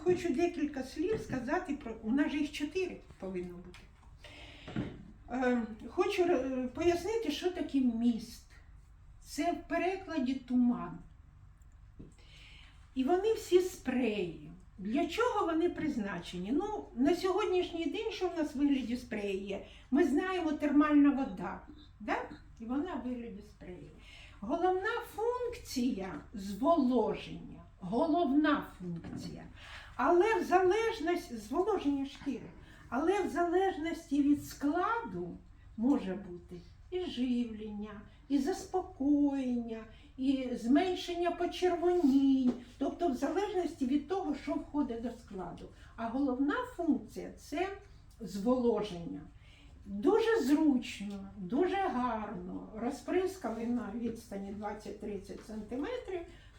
хочу декілька слів сказати про. У нас же їх чотири повинно бути. Е, хочу е, пояснити, що таке міст. Це в перекладі туман. І вони всі спреї. Для чого вони призначені? Ну, на сьогоднішній день, що в нас в вигляді спреї є? Ми знаємо термальна вода. Да? І вона в вигляді спреї. Головна функція зволоження. Головна функція. Але в залежності зволоження шкіри. Але в залежності від складу може бути і живлення, і заспокоєння, і зменшення почервонінь, тобто в залежності від того, що входить до складу. А головна функція це зволоження. Дуже зручно, дуже гарно розприскали на відстані 20-30 см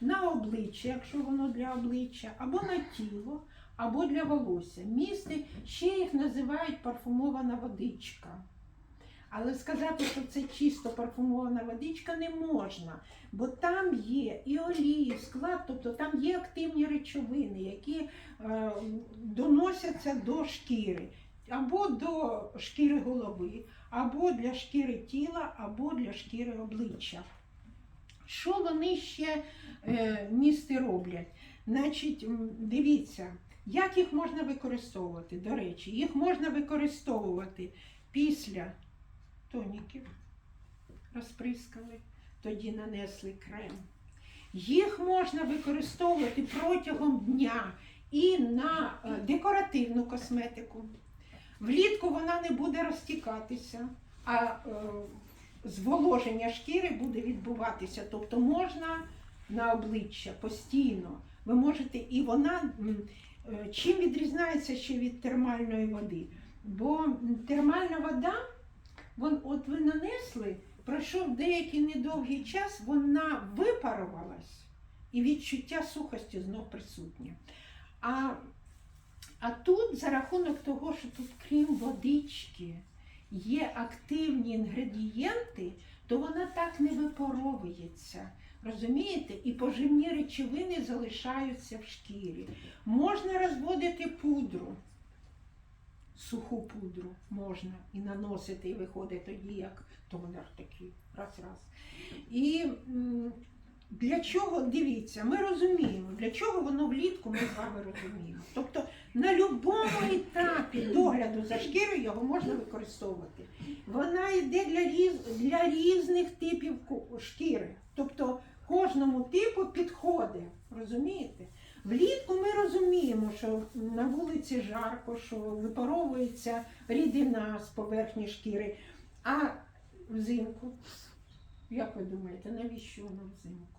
на обличчя, якщо воно для обличчя, або на тіло, або для волосся. Місти ще їх називають парфумована водичка. Але сказати, що це чисто парфумована водичка, не можна, бо там є і олії, склад, тобто там є активні речовини, які е, доносяться до шкіри, або до шкіри голови, або для шкіри тіла, або для шкіри обличчя. Що вони ще е, місти роблять? Значить, дивіться, як їх можна використовувати. До речі, їх можна використовувати після тоніків, розприскали, тоді нанесли крем. Їх можна використовувати протягом дня і на е, декоративну косметику. Влітку вона не буде розтікатися, а е, зволоження шкіри буде відбуватися. Тобто можна на обличчя постійно. Ви можете, і вона е, чим відрізняється ще від термальної води? Бо термальна вода, вон, от ви нанесли, пройшов деякий недовгий час, вона випарувалась, і відчуття сухості знов присутнє. А, а тут за рахунок того, що тут крім водички є активні інгредієнти, то вона так не випаровується. Розумієте? І поживні речовини залишаються в шкірі. Можна розводити пудру, суху пудру можна і наносити, і виходить тоді як тонер такий, раз-раз. І для чого, дивіться, ми розуміємо, для чого воно влітку ми з вами розуміємо. Тобто на будь-якому етапі догляду за шкірою його можна використовувати. Вона йде для, різ, для різних типів шкіри. Тобто кожному типу підходить. Розумієте? Влітку ми розуміємо, що на вулиці жарко, що випаровується рідина з поверхні шкіри. А взимку, як ви думаєте, навіщо воно взимку?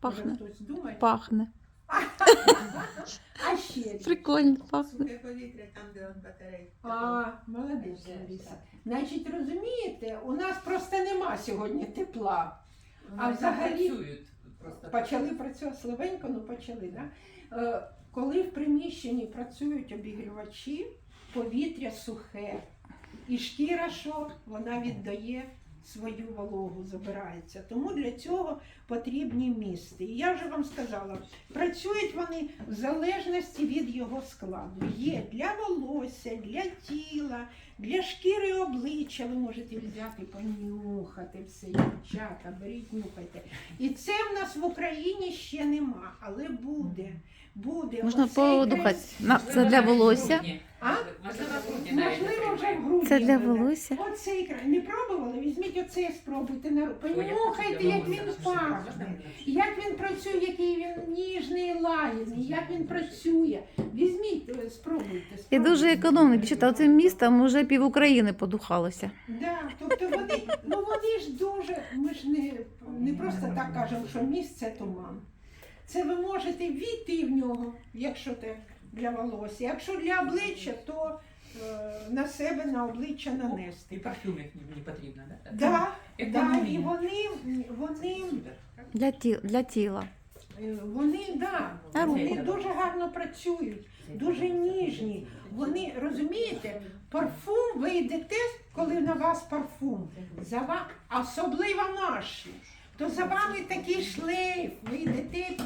Пахне. хтось думає? Пахне. А ще Прикольно пахне. Сухе повітря там, де он батарейка. А, молодець, Лариса. Значить, розумієте, у нас просто нема сьогодні тепла. А взагалі- працюють просто. Почали працювати слабенько, ну почали, да? Е, Коли в приміщенні працюють обігрівачі, повітря сухе. І шкіра, що вона віддає свою вологу, забирається. Тому для цього потрібні місти. І я вже вам сказала, працюють вони в залежності від його складу. Є для волосся, для тіла, для шкіри обличчя. Ви можете взяти, понюхати все, дівчата, беріть, нюхайте. І це в нас в Україні ще нема, але буде. Буде. Можна Оцей подухати. крем- Це для волосся. А? Можливо, вже в грудні. Це для волосся. Оцей крем. Не пробували? Візьміть оцей, спробуйте на руку. Понюхайте, як він пахне. Як він працює, який він ніжний, лагідний, як він працює. Візьміть, е, спробуйте. І дуже економний. Дівчата, оцим містом уже пів України подухалося. Да, тобто вони, ну вони ж дуже, ми ж не, не просто так кажемо, що міст це туман. Це ви можете війти в нього, якщо це для волосся. Якщо для обличчя, то е, на себе на обличчя нанести. І парфюмів не, не потрібно, да? Да, да, і вони, вони, Для, ті, для тіла. е, вони, да, вони дуже гарно працюють, дуже ніжні. Вони, розумієте, парфум ви йдете, коли на вас парфум, за ва... особливо наші, то за вами такий шлейф, ви йдете,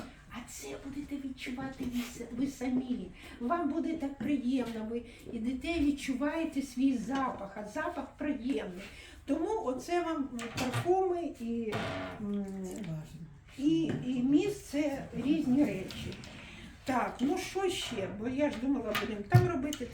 відчувати ви, самі. Вам буде так приємно. Ви ідете, відчуваєте свій запах, а запах приємний. Тому оце вам парфуми і, і, і міст різні речі. Так, ну що ще? Бо я ж думала, будемо там робити.